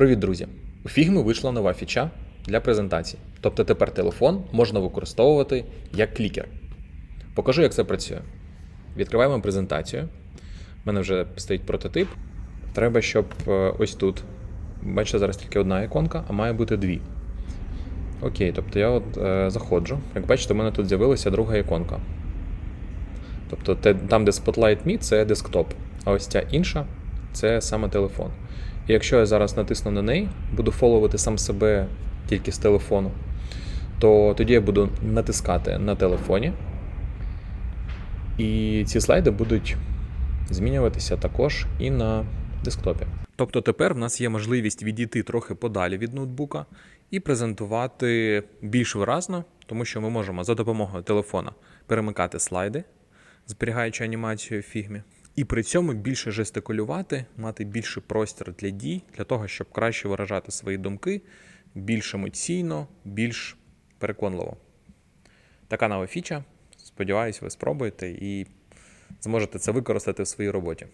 Привіт, друзі! У Figma вийшла нова фіча для презентацій. Тобто тепер телефон можна використовувати як клікер. Покажу, як це працює. Відкриваємо презентацію. У мене вже стоїть прототип. Треба, щоб е, ось тут. Бачите, зараз тільки одна іконка, а має бути дві. Окей, тобто я от е, заходжу. Як бачите, у мене тут з'явилася друга іконка. Тобто те, там, де Spotlight Me, це десктоп, а ось ця інша це саме телефон. І якщо я зараз натисну на неї, буду фоловити сам себе тільки з телефону, то тоді я буду натискати на телефоні. І ці слайди будуть змінюватися також і на десктопі. Тобто тепер в нас є можливість відійти трохи подалі від ноутбука і презентувати більш виразно, тому що ми можемо за допомогою телефона перемикати слайди, зберігаючи анімацію в фігмі, і при цьому більше жестикулювати, мати більший простір для дій, для того, щоб краще виражати свої думки більш емоційно, більш переконливо. Така нова фіча. Сподіваюсь, ви спробуєте і зможете це використати в своїй роботі.